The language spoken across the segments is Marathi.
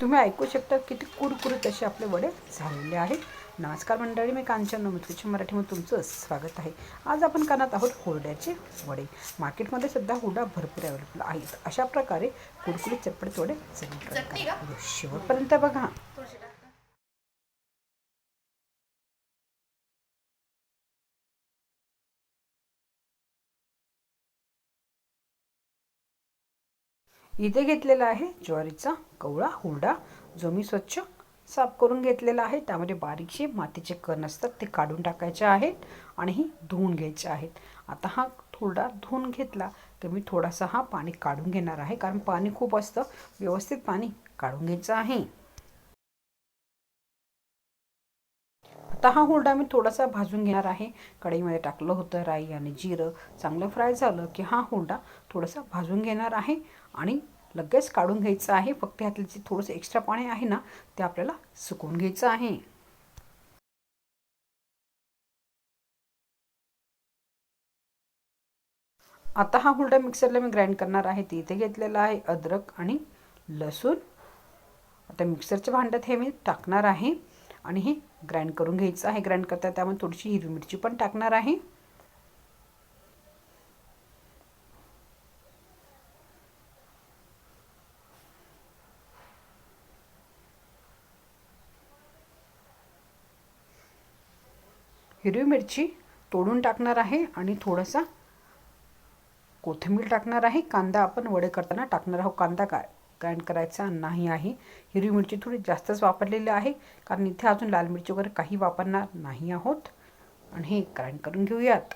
तुम्ही ऐकू शकता किती कुरकुरीत असे आपले वडे झालेले आहेत. नमस्कार मंडळी मी कांचन नमस्कृतच्या मराठीमध्ये तुमचं स्वागत आहे. आज आपण करणार आहोत हुरड्याचे वडे. मार्केटमध्ये सध्या हुरडा भरपूर अवेलेबल आहेत. अशा प्रकारे कुरकुरीत चटपटीत वडे शेवटपर्यंत बघा. इथे घेतलेला आहे ज्वारीचा कवळा हुरडा जो मी स्वच्छ साफ करून घेतलेला आहे. त्यामध्ये बारीकशे मातीचे कण असतात ते काढून टाकायचे आहेत आणि ही धुवून घ्यायचे आहेत. आता हा हुरडा धुवून घेतला तर मी थोडासा हा पाणी काढून घेणार आहे कारण पाणी खूप असतं. व्यवस्थित पाणी काढून घ्यायचं आहे. आता हा हुरडा मी थोडासा भाजून घेणार आहे. कढईमध्ये टाकलं होतं राई आणि जिरं. चांगलं फ्राय झालं की हा हुरडा थोडासा भाजून घेणार आहे. आणि लगेच काढून घ्यायचं आहे. फक्त ह्यातलं जे थोडंसं एक्स्ट्रा पाणी आहे ना ते आपल्याला सुकवून घ्यायचं आहे. आता हा हुरडा मिक्सरला मी ग्राइंड करणार आहे. ते इथे घेतलेला आहे. अद्रक आणि लसूण. आता मिक्सरच्या भांड्यात हे मी टाकणार आहे. आणि हे ग्राइंड करून घ्यायचं आहे. ग्राइंड करता त्यामध्ये थोडीशी हिरवी मिरची पण टाकणार आहे. हिरवी मिरची तोडून टाकणार आहे आणि थोडासा कोथिंबीर टाकणार आहे. कांदा आपण वडे करताना टाकणार आहोत. कांदा काय? ग्राइंड करायचा नाही आहे. हिरवी मिरची थोडी जास्तच वापरलेली आहे कारण इथे अजून लाल मिरची वगैरे काही वापरणार नाही आहोत. आणि हे ग्राइंड करून घेऊयात.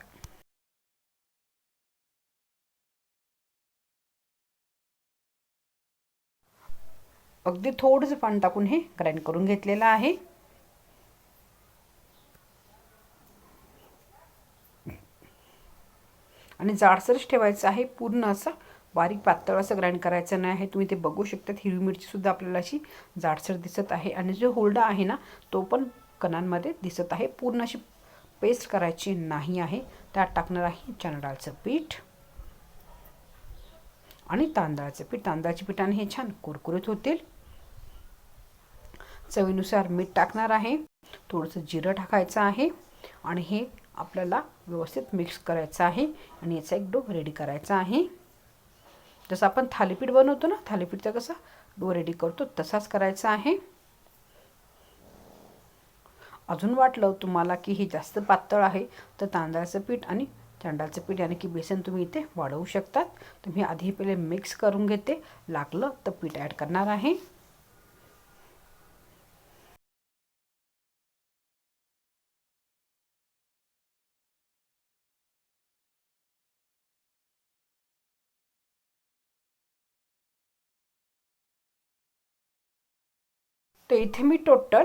अगदी थोडंसं पाणी टाकून हे ग्राइंड करून घेतलेलं आहे. आणि जाडसरच ठेवायचं आहे पूर्ण असं. बारीक पातळ असं ग्राइंड करायचं नाही आहे. तुम्ही ते बघू शकतात. हिरवी मिरचीसुद्धा आपल्याला अशी जाडसर दिसत आहे. आणि जो हुरडा आहे ना तो पण कणांमध्ये दिसत आहे. पूर्ण अशी पेस्ट करायची नाही आहे. त्यात टाकणार आहे चणा डाळचं पीठ. आणि तांदळाचं पीठ. तांदळाच्या पिठाने हे छान कुरकुरीत होतील. चवीनुसार मीठ टाकणार आहे. थोडंसं जिरं टाकायचं आहे. आणि हे आपल्याला व्यवस्थित मिक्स करायचं आहे. आणि याचा एक डो रेडी करायचा आहे. जसं आपण थालीपीठ बनवतो ना थालीपीठचा कसा डो रेडी करतो तसाच करायचा आहे. अजून वाटलं तुम्हाला की हे जास्त पातळ आहे तर तांदळाचं पीठ आणि तांदळाचं पीठ यानी की बेसन तुम्ही इथे वाढवू शकतात. तुम्ही आधी पहिले मिक्स करून घेते लागलं तर पीठ ॲड करणार आहे. तर इथे मी टोटल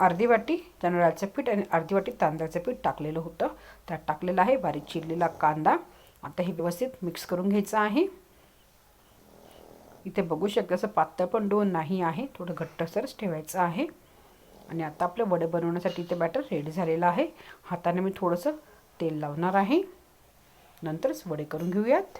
अर्धी वाटी तांदळाचं पीठ आणि अर्धी वाटी तांदळाचं पीठ टाकलेलं होतं. त्यात टाकलेलं आहे बारीक चिरलेला कांदा. आता हे व्यवस्थित मिक्स करून घ्यायचं आहे. इथे बघू शकता असं पातळ पण डो नाही आहे. थोडं घट्टसरच ठेवायचं आहे. आणि आता आपलं वडे बनवण्यासाठी इथे बॅटर रेडी झालेलं आहे. हाताने मी थोडंसं तेल लावणार आहे. नंतरच वडे करून घेऊयात.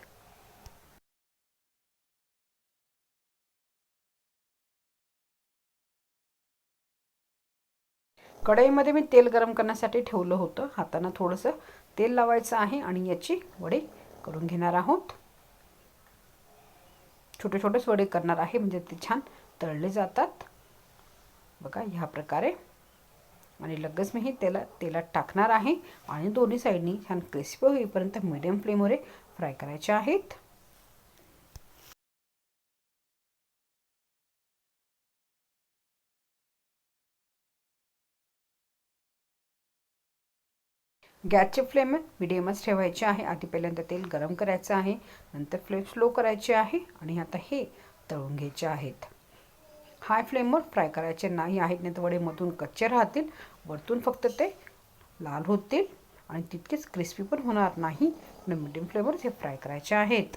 कढईमध्ये मी तेल गरम करण्यासाठी ठेवलं होतं. हातानं थोडंसं तेल लावायचं आहे आणि याची वडे करून घेणार आहोत. छोटे छोटेच वडे करणार आहे म्हणजे ते छान तळले जातात. बघा ह्या प्रकारे. आणि लगेच मी हे तेला तेलात टाकणार आहे. आणि दोन्ही साईडनी छान क्रिस्पी होईपर्यंत मिडियम फ्लेमवर फ्राय करायचे आहेत. गॅसचे फ्लेम मिडियमच ठेवायचे आहे. आधी पहिल्यांदा तेल गरम करायचं आहे. नंतर फ्लेम स्लो करायचे आहे आणि आता हे तळून घ्यायचे आहेत. हाय फ्लेमवर फ्राय करायचे नाही आहेत नाही तर वडेमधून कच्चे राहतील. वरतून फक्त ते लाल होतील आणि तितकेच क्रिस्पी पण होणार नाही. म्हणून मिडियम फ्लेमवर हे फ्राय करायचे आहेत.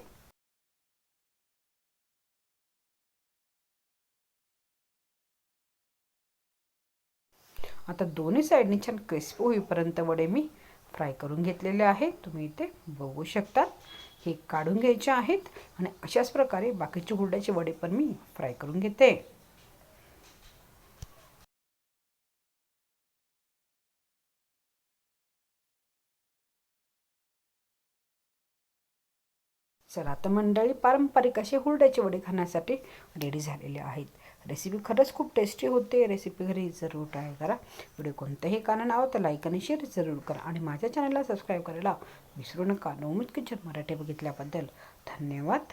आता दोन्ही साईडने छान क्रिस्पी होईपर्यंत वडे मी फ्राय करून घेतलेले आहे तुम्ही इथे बघू शकतात. हे काढून घ्यायचे आहेत आणि अशाच प्रकारे बाकीचे हुरड्याचे वडे पण मी फ्राय करून घेते. चला आता मंडळी पारंपरिक असे हुरड्याचे वडे खाण्यासाठी रेडी झालेले आहेत. रेसिपी खरंच खूप टेस्टी होते. रेसिपी घरी जरूर ट्राय करा. व्हिडिओ कोणतंही कारण आहोत तर लाईक आणि शेअर जरूर करा. आणि माझ्या चॅनलला सबस्क्राईब करायला विसरू नका. नवमीत किचन मराठी बघितल्याबद्दल धन्यवाद.